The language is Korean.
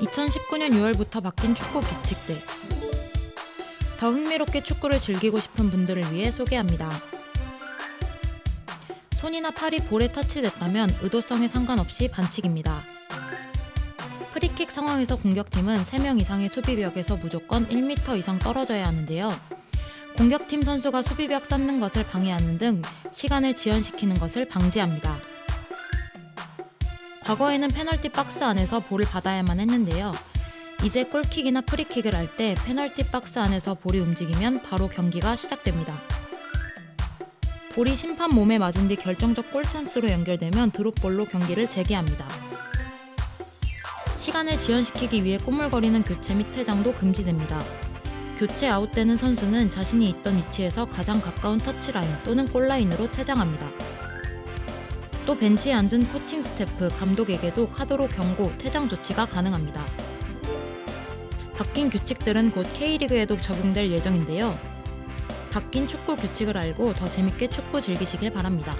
2019년 6월부터 바뀐 축구 규칙들. 더 흥미롭게 축구를 즐기고 싶은 분들을 위해 소개합니다. 손이나 팔이 볼에 터치됐다면 의도성에 상관없이 반칙입니다. 프리킥 상황에서 공격팀은 3명 이상의 수비벽에서 무조건 1m 이상 떨어져야 하는데요. 공격팀 선수가 수비벽 쌓는 것을 방해하는 등 시간을 지연시키는 것을 방지합니다. 과거에는 페널티 박스 안에서 볼을 받아야만 했는데요. 이제 골킥이나 프리킥을 할 때 페널티 박스 안에서 볼이 움직이면 바로 경기가 시작됩니다. 볼이 심판 몸에 맞은 뒤 결정적 골 찬스로 연결되면 드롭볼로 경기를 재개합니다. 시간을 지연시키기 위해 꼬물거리는 교체 및 퇴장도 금지됩니다. 교체 아웃되는 선수는 자신이 있던 위치에서 가장 가까운 터치라인 또는 골라인으로 퇴장합니다. 또 벤치에 앉은 코칭 스태프, 감독에게도 카드로 경고, 퇴장 조치가 가능합니다. 바뀐 규칙들은 곧 K리그에도 적용될 예정인데요. 바뀐 축구 규칙을 알고 더 재밌게 축구 즐기시길 바랍니다.